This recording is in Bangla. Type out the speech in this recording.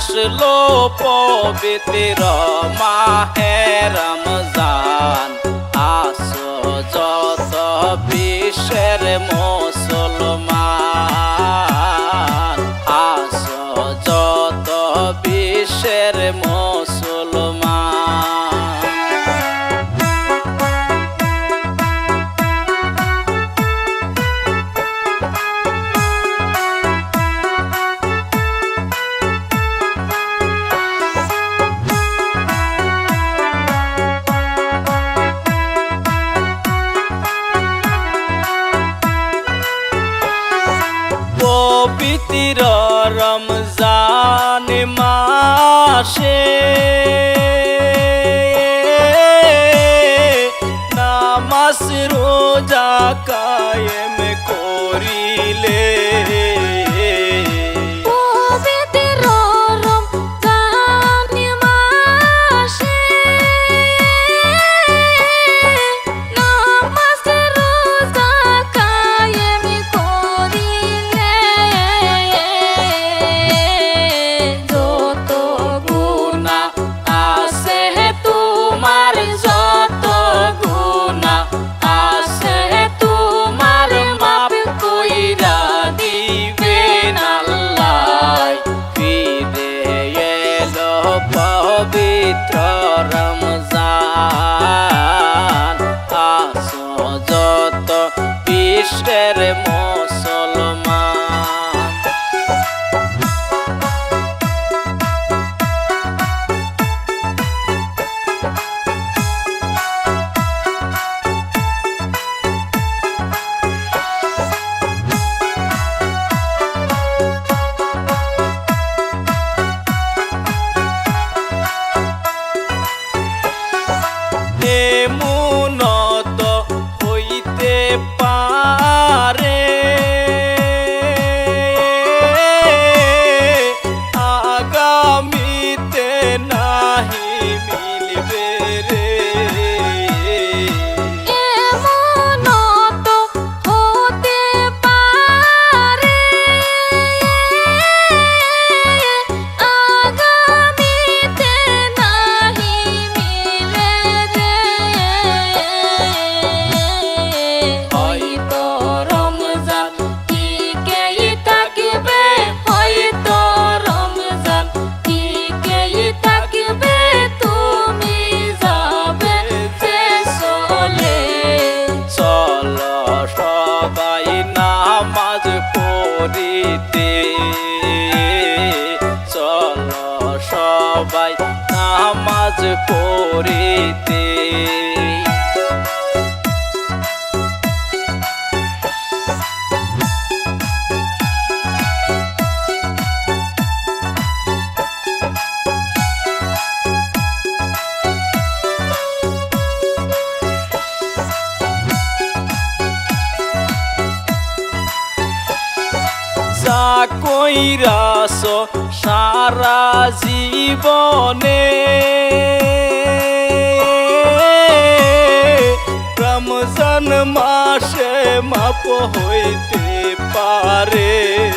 আসলো পবিত্র মাহে রমজান। আস যত বিশ্বের মুসলমান। আস যত বিশ্বের মুসলমান। পবিত্র রমজান মাসে। এমন হইতে পারে। আগামীতে না করিতে। কইরাস সারা জীবনে হইতে পারে।